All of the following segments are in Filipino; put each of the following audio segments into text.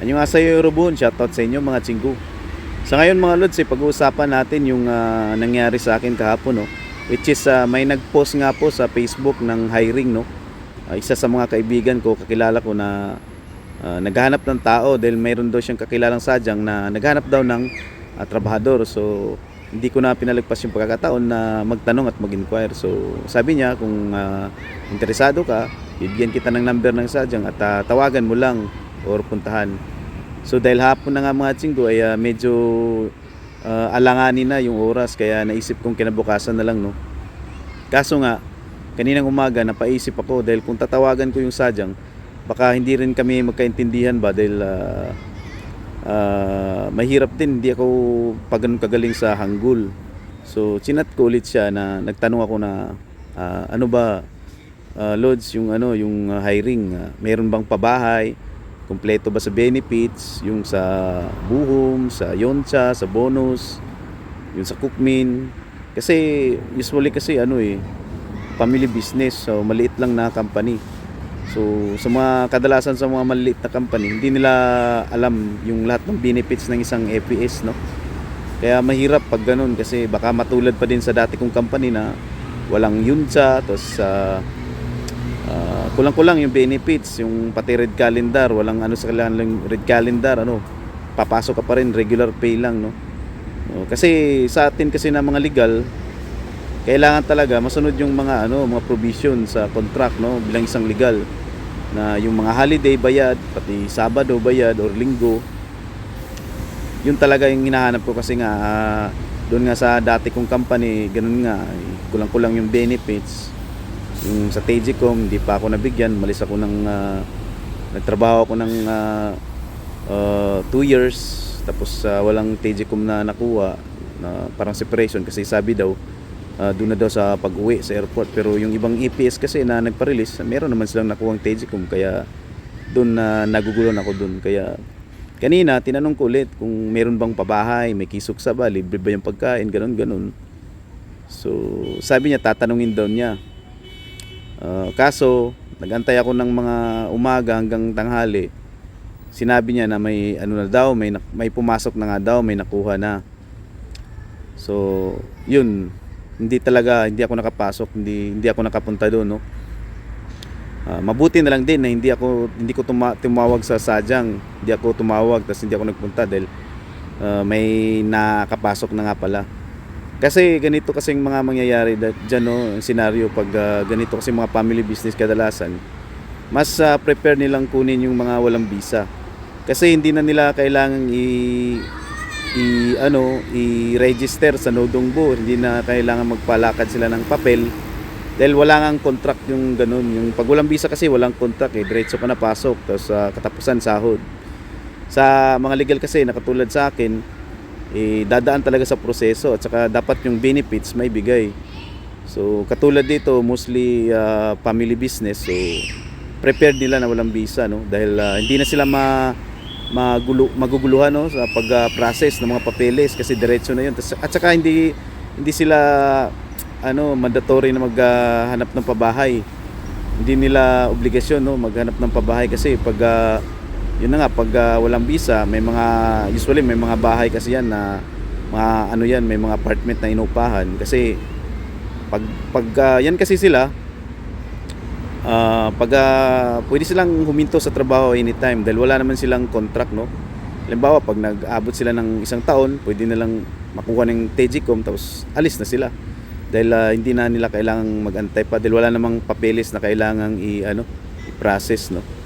Anyo nga sa'yo Robun, shoutout sa inyo mga chinggo. Sa ngayon mga lods, eh, pag-uusapan natin yung ah, nangyari sa akin kahapon, no? Which is ah, may nag-post nga po sa Facebook ng hiring, no? Ah, isa sa mga kaibigan ko, kakilala ko na ah, naghahanap ng tao dahil mayroon daw siyang kakilalang sadyang na naghahanap daw ng ah, trabahador. So, hindi ko na pinalagpas yung pagkakataon na magtanong at mag-inquire. So, sabi niya kung ah, interesado ka, bibigyan kita ng number ng sadyang at ah, tawagan mo lang or puntahan. So dahil hapon na nga mga chinggo ay ah, medyo ah, alanganin na yung oras kaya naisip kong kinabukasan na lang no. Kaso nga kaninang umaga napaisip ako dahil kung tatawagan ko yung sadyang baka hindi rin kami magkaintindihan ba dahil ah, ah, mahirap din hindi ako pag ganun kagaling sa hanggul. So chinat ko ulit siya na nagtanong ako na ah, ano ba ah, Lods yung ano yung ah, hiring ah, meron bang pabahay kumpleto ba sa benefits yung sa buhom sa yoncha sa bonus yung sa cookmin kasi usually kasi ano eh family business so maliit lang na company. So sa mga kadalasan sa mga maliit na company hindi nila alam yung lahat ng benefits ng isang FPS no? Kaya mahirap pag ganun kasi baka matulad pa din sa dati kong company na walang yuncha tapos sa Ah, kulang-kulang yung benefits, yung pati red calendar, walang ano sa kailangan red calendar, ano, papasok ka pa rin regular pay lang, no. Oh, kasi sa atin kasi na mga legal, kailangan talaga masunod yung mga ano, mga provision sa contract, no, bilang isang legal na yung mga holiday bayad, pati Sabado bayad or Linggo. Yun talaga yung hinahanap ko kasi nga ah, doon nga sa dati kong company, ganun nga, eh, kulang-kulang yung benefits yung sa Tagicom hindi pa ako nabigyan. Malis ako ng ah, nagtrabaho ako ng 2 years. Tapos ah, walang Tagicom na nakuha na parang separation. Kasi sabi daw ah, doon na daw sa pag-uwi sa airport. Pero yung ibang EPS kasi na nagpa-release meron naman silang nakuha ang Tagicom kaya doon na nagugulon ako doon. Kaya kanina tinanong ko ulit kung meron bang pabahay may kisuksa ba libre ba yung pagkain ganun ganun. So sabi niya tatanungin daw niya Uh, kaso, nagantay ako ng mga umaga hanggang tanghali. Sinabi niya na may ano na daw, may may pumasok na nga daw, may nakuha na. So, yun. Hindi talaga hindi ako nakapasok, hindi hindi ako nakapunta doon, no. Ah, mabuti na lang din na hindi ako hindi ko tuma- tumawag sa sadyang, hindi ako tumawag tapos hindi ako nagpunta dahil ah, may nakapasok na nga pala. Kasi ganito kasi yung mga mangyayari dyan no, yung scenario pag ah, ganito kasi mga family business kadalasan, mas ah, prepare nilang kunin yung mga walang visa. Kasi hindi na nila kailangan i i ano i-register sa Nodongbo, hindi na kailangan magpalakad sila ng papel dahil wala ngang contract yung ganun. Yung pag walang visa kasi walang contract eh, diretso ka na pasok tapos ah, katapusan sahod. Sa mga legal kasi nakatulad sa akin, eh, dadaan talaga sa proseso at saka dapat yung benefits may bigay. So katulad dito mostly ah, family business so prepared nila na walang visa no? Dahil ah, hindi na sila ma magulo, maguguluhan no sa pag-process ng mga papeles kasi diretso na yun. At saka hindi hindi sila ano mandatory na maghanap ng pabahay. Hindi nila obligasyon no maghanap ng pabahay kasi pag ah, yun na nga pag ah, walang visa may mga usually may mga bahay kasi yan na mga ano yan may mga apartment na inupahan kasi pag pag ah, yan kasi sila ah, pag ah, pwede silang huminto sa trabaho anytime dahil wala naman silang contract no? Halimbawa pag nag-abot sila ng isang taon pwede nilang makuha ng Tagicom tapos alis na sila. Dahil ah, hindi na nila kailangang magantay pa dahil wala namang papeles na kailangang i ano i-process no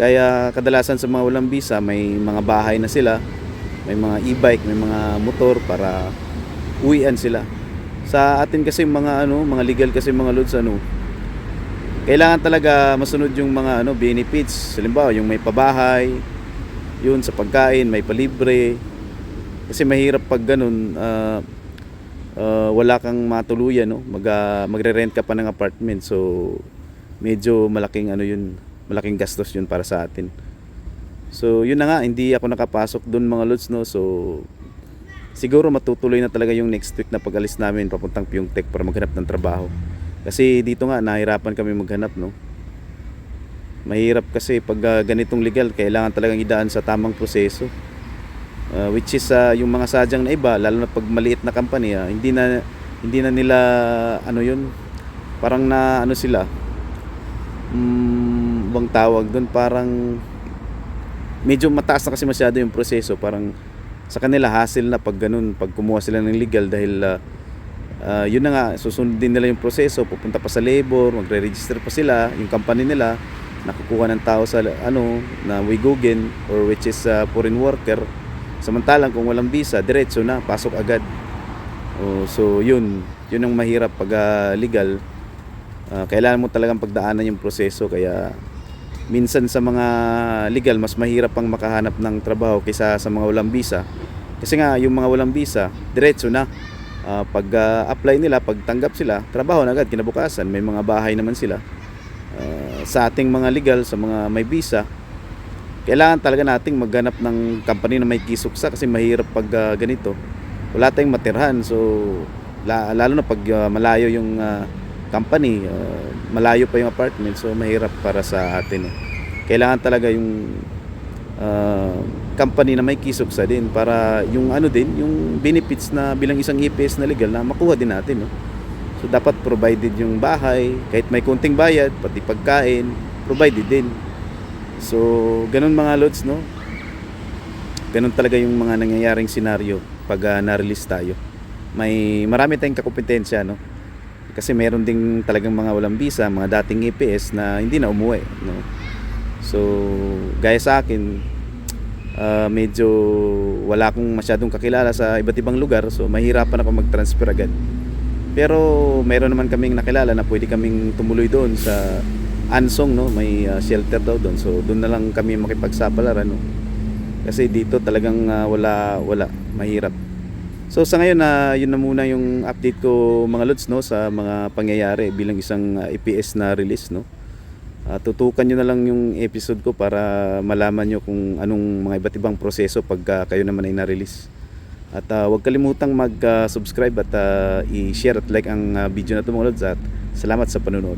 kaya kadalasan sa mga walang visa may mga bahay na sila, may mga e-bike, may mga motor para uwian sila. Sa atin kasi mga ano, mga legal kasi mga loads ano, kailangan talaga masunod yung mga ano benefits. Halimbawa, yung may pabahay, yun sa pagkain, may palibre. Kasi mahirap pag ganun, ah, ah, wala kang matuluyan, no? Mag, ah, magre-rent ka pa ng apartment. So, medyo malaking ano yun, malaking gastos yun para sa atin. So, yun na nga, hindi ako nakapasok doon mga lods, no? So, siguro matutuloy na talaga yung next week na pag-alis namin papuntang Pyeongtaek para maghanap ng trabaho. Kasi dito nga, nahirapan kami maghanap, no? Mahirap kasi pag ah, ganitong legal, kailangan talagang idaan sa tamang proseso. Uh, which is ah, yung mga sadyang na iba, lalo na pag maliit na company, ah, hindi na hindi na nila ano yun, parang na ano sila. Mm, bang tawag doon parang medyo mataas na kasi masyado yung proseso, parang sa kanila hassle na pag ganun, pag kumuha sila ng legal dahil ah, ah, yun na nga, susundin nila yung proseso, pupunta pa sa labor, magre-register pa sila, yung company nila, nakukuha ng tao sa ano, na Wigogen or which is ah, foreign worker. Samantalang kung walang visa, diretso na, pasok agad. Oh, so yun, yun ang mahirap pag ah, legal. Ah, kailangan mo talagang pagdaanan yung proseso kaya minsan sa mga legal mas mahirap pang makahanap ng trabaho kaysa sa mga walang visa. Kasi nga yung mga walang visa, diretso na. Ah, pag ah, apply nila, pag tanggap sila, trabaho na agad kinabukasan. May mga bahay naman sila. Ah, sa ating mga legal, sa mga may visa, kailangan talaga nating maghanap ng company na may kisuksa kasi mahirap pag ah, ganito. Wala tayong matirhan. So, la- lalo na pag ah, malayo yung ah, company, ah, malayo pa yung apartment, so mahirap para sa atin. eh. Kailangan talaga yung ah, company na may kisuksa din para yung ano din, yung benefits na bilang isang EPS na legal na makuha din natin. No? So dapat provided yung bahay, kahit may kunting bayad, pati pagkain, provided din. So ganun mga lods, no? Ganun talaga yung mga nangyayaring senaryo pag ah, na-release tayo. May marami tayong kakumpetensya, no? Kasi meron ding talagang mga walang visa, mga dating EPS na hindi na umuwi, no? So, gaya sa akin, ah, medyo wala akong masyadong kakilala sa iba't ibang lugar, so mahirapan ako mag-transfer agad. Pero meron naman kaming nakilala na pwede kaming tumuloy doon sa Ansong, no? May ah, shelter daw doon. So, doon na lang kami makipagsapalaran, no? Kasi dito talagang ah, wala wala, mahirap. So sa ngayon na yun na muna yung update ko mga lods no sa mga pangyayari bilang isang ah, EPS na release no. Ah, tutukan nyo na lang yung episode ko para malaman nyo kung anong mga iba't ibang proseso pag ah, kayo naman ay na-release. At ah, huwag kalimutang mag-subscribe at ah, i-share at like ang ah, video na ito mga lods at salamat sa panonood.